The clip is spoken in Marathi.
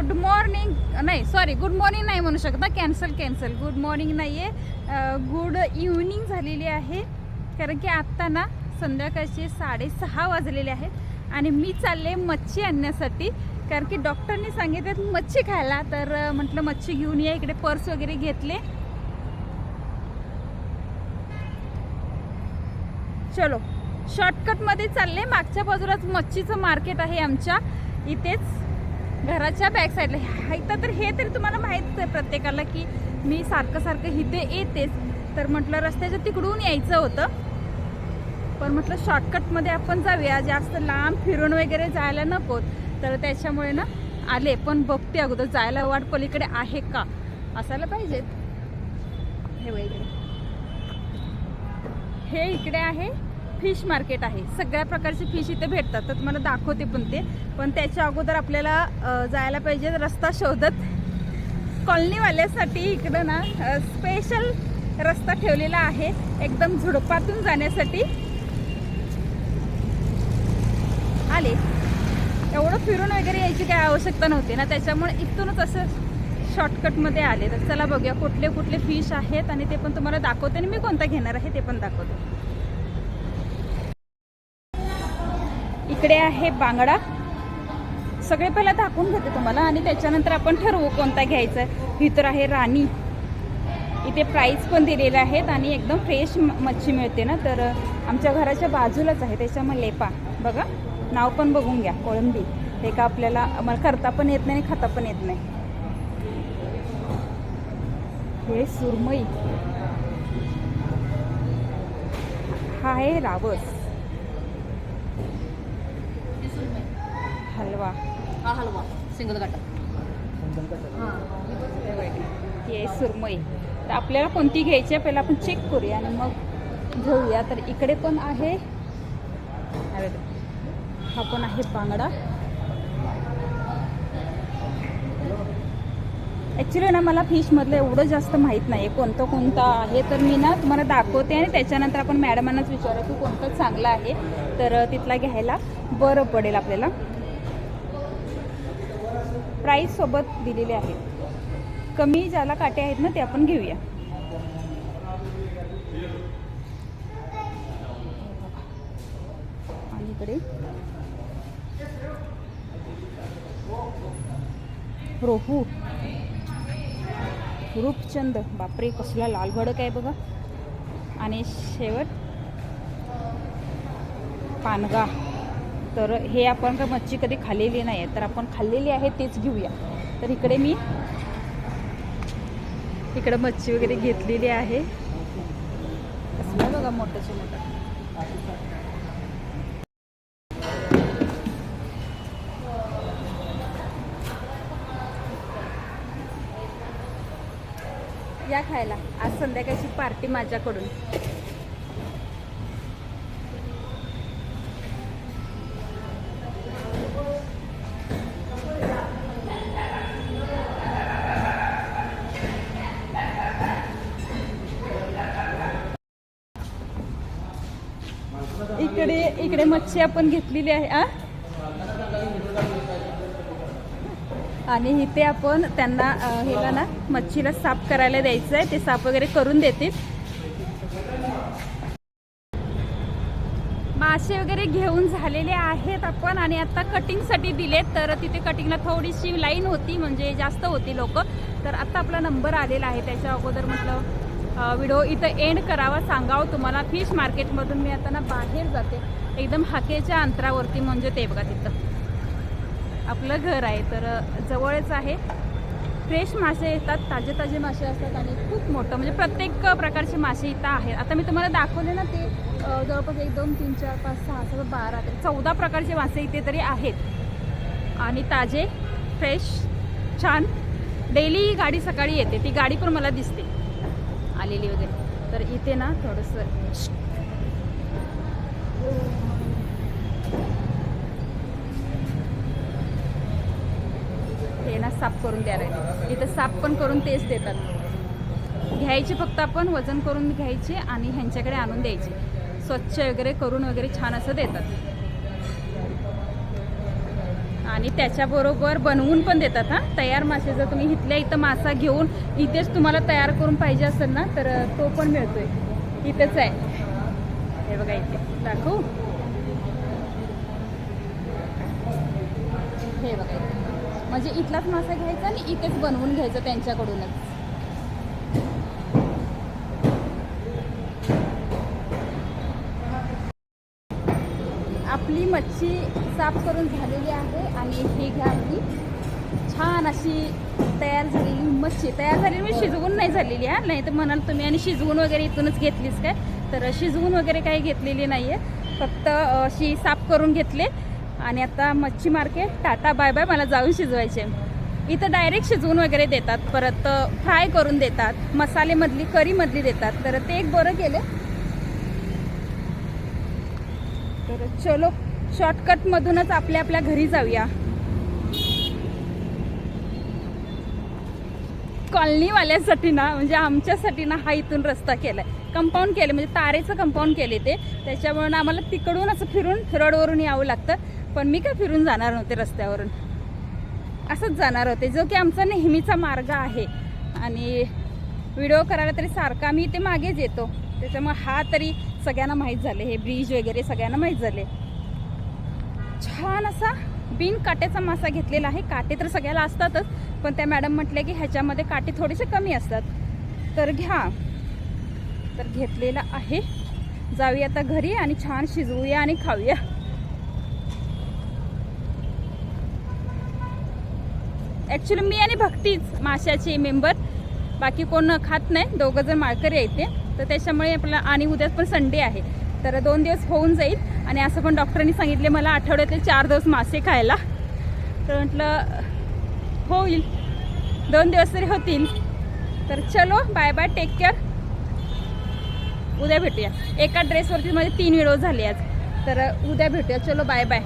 गुड मॉर्निंग नाही सॉरी गुड मॉर्निंग नाही म्हणू शकत कॅन्सल कॅन्सल गुड मॉर्निंग नाही आहे गुड इव्हनिंग झालेली आहे. कारण की आत्ता ना संध्याकाळचे साडेसहा वाजलेले आहेत. आणि मी चालले मच्छी आणण्यासाठी. कारण की डॉक्टरनी सांगितलं मच्छी खायला. तर म्हटलं मच्छी घेऊन या. इकडे पर्स वगैरे घेतले. चलो शॉर्टकटमध्ये चालले. मागच्या बाजूलाच मच्छीचं मार्केट आहे आमच्या. इथेच. घराच्या बॅक साईडला ह्या- तर हे तरी तुम्हाला माहीतच आहे प्रत्येकाला की मी सारखं सारखं इथे येतेच. तर म्हटलं रस्त्याच्या तिकडून यायचं होतं. पण म्हटलं शॉर्टकटमध्ये आपण जाऊया. जास्त लांब फिरून वगैरे जायला नकोत. तर त्याच्यामुळे ना आले. पण बघते अगोदर जायला वाट पलीकडे आहे का? असायला पाहिजेत हे वगैरे. हे इकडे आहे. फिश मार्केट आहे. सगळ्या प्रकारचे फिश इथे भेटतात. तर तुम्हाला दाखवते पण ते. पण त्याच्या अगोदर आपल्याला जायला पाहिजे रस्ता शोधत. कॉलनीवाल्यासाठी इकडं ना स्पेशल रस्ता ठेवलेला आहे. एकदम झुडपातून जाण्यासाठी. आले. एवढं फिरून वगैरे यायची काय आवश्यकता नव्हती ना. त्याच्यामुळे इथूनच असं शॉर्टकटमध्ये आले. तर चला बघूया कुठले कुठले फिश आहेत आणि ते पण तुम्हाला दाखवते आणि मी कोणता घेणार आहे ते पण दाखवते. इकडे आहे बांगडा. सगळे पहिला दाखवून घेते तुम्हाला आणि त्याच्यानंतर आपण ठरवू कोणता घ्यायचा. ही तर आहे राणी. इथे प्राईस पण दिलेले आहेत आणि एकदम फ्रेश मच्छी मिळते ना. तर आमच्या घराच्या बाजूलाच आहे. त्याच्यामुळे लेपा. बघा नाव पण बघून घ्या. कोळंबी. हे का आपल्याला मला करता पण येत नाही आणि खाता पण येत नाही. हे सुरमई. हा आहे रावस. हलवा. हा हलवा. सिंगल काटा. हे ही आहे सुरमई. तर आपल्याला कोणती घ्यायची आहे पहिला आपण चेक करूया आणि मग घेऊया. तर इकडे पण आहे. हा बघा. हा पण आहे बांगडा. ॲक्च्युली ना मला फिशमधलं एवढं जास्त माहीत नाही आहे कोणतं कोणतं आहे तर मी ना तुम्हाला दाखवते आणि त्याच्यानंतर आपण मॅडमांनाच विचारू की कोणतं चांगलं आहे. तर तिथला घ्यायला बरं पडेल आपल्याला. प्राईस सोबत दिलेले आहेत. कमी ज्याला काटे आहेत ना ते आपण घेऊया. आणि इकडे. रोहू. रूपचंद. बापरे कसला लाल भडक आहे बघा. आणि शेवट पानगा. तर हे आपण का मच्छी कधी खाल्लेली नाही आहे तर आपण खाल्लेली आहे तेच घेऊया. तर इकडे मी इकडे मच्छी वगैरे घेतलेली आहे. बघा मोठंच्या मोठा. या खायला. आज संध्याकाळची पार्टी माझ्याकडून. इकडे इकडे मच्छी आपण घेतलेली आहे आ आणि इथे आपण त्यांना अ, हेला ना मच्छीला साफ करायला द्यायचं आहे. ते साफ वगैरे करून देतील. मासे वगैरे घेऊन झालेले आहेत आपण आणि आता कटिंगसाठी दिलेत. तर तिथे कटिंगला थोडीशी लाईन होती म्हणजे जास्त होती लोक. तर आता आपला नंबर आलेला आहे त्याच्या अगोदर म्हटलं. व्हिडिओ इथं एंड करावा सांगावं तुम्हाला. फिश मार्केटमधून मी आता ना बाहेर जाते. एकदम हाकेच्या अंतरावरती म्हणजे ते बघा तिथं. आपलं घर आहे तर जवळच आहे. फ्रेश मासे येतात ताजे ताजे मासे असतात आणि खूप मोठं म्हणजे प्रत्येक प्रकारचे मासे इथं आहेत. आता मी तुम्हाला दाखवले ना ते जवळपास एक दोन तीन चार पाच सहा सात बारा ते चौदा प्रकारचे मासे इथे तरी आहेत. आणि ताजे फ्रेश छान. डेली गाडी सकाळी येते. ती गाडी पण मला दिसते. आलेली वगैरे. तर इथे ना थोडंसं हे ना साफ करून द्यायला इथं साफ पण करून तेच देतात. घ्यायचे फक्त आपण वजन करून घ्यायचे आणि ह्यांच्याकडे आणून द्यायचे. स्वच्छ वगैरे करून वगैरे छान असं देतात. आणि त्याच्याबरोबर बनवून पण देतात हां. तयार मासे जर तुम्ही इथल्या इथं मासा घेऊन इथेच तुम्हाला तयार करून पाहिजे असेल ना तर तो पण मिळतोय. इथेच आहे. हे बघा इथे. दाखवू? हे बघा. म्हणजे इथलाच मासा घ्यायचा आणि इथेच बनवून घ्यायचं त्यांच्याकडूनच. आपली मच्छी साफ करून झालेली आहे आणि ही घ्या आपली छान अशी तयार झालेली मच्छी. तयार झालेली म्हणजे शिजवून नाही झालेली आहे नाही तर म्हणाल तुम्ही आणि शिजवून वगैरे इथूनच घेतलीस काय? तर शिजवून वगैरे काही घेतलेली नाही आहे फक्त अशी साफ करून घेतले. आणि आता मच्छी मार्केट टाटा बाय बाय. मला जाऊन शिजवायचे. इथं डायरेक्ट शिजवून वगैरे देतात. परत फ्राय करून देतात. मसालेमधली करीमधली देतात. तर ते एक बरं केलं. तर चलो शॉर्टकटमधूनच आपल्या आपल्या घरी जाऊया. कॉलनीवाल्यासाठी ना म्हणजे आमच्यासाठी ना हा इथून रस्ता केलाय. कंपाऊंड केलं म्हणजे तारेचं कंपाऊंड केले ते. त्याच्यामुळे ना आम्हाला तिकडून असं फिरून रोडवरून यावं लागतं. पण मी काय फिरून जाणार नव्हते रस्त्यावरून. असंच जाणार होते जो की आमचा नेहमीचा मार्ग आहे. आणि व्हिडिओ करायला तरी सारखा मी इथे मागेच येतो. त्याच्यामुळे हा तरी सगळ्यांना माहीत झाले हे ब्रिज वगैरे सगळ्यांना माहीत झाले. छान असा बिन काट्याचा मासा घेतलेला आहे. काटे तर सगळ्याला असतातच पण त्या मॅडम म्हटल्या की ह्याच्यामध्ये काटे थोडेसे कमी असतात. तर घ्या. तर घेतलेला आहे. जाऊया आता घरी आणि छान शिजवूया आणि खाऊया. ॲक्च्युली मी आणि भक्तीच माशाची मेंबर बाकी कोण खात नाही दोघं जण माळकरी आहे तर त्याच्यामुळे आपल्याला आणि उद्या पण संडे आहे. तर दोन दिवस होऊन जाईल. आणि असं पण डॉक्टरांनी सांगितले मला आठवड्यातले चार दिवस मासे खायला. तर म्हटलं होईल. दोन दिवस तरी होतील. तर चलो बाय बाय टेक केअर उद्या भेटूया. एका ड्रेसवरती माझे तीन व्हिडिओ झाले आज. तर उद्या भेटूया. चलो बाय बाय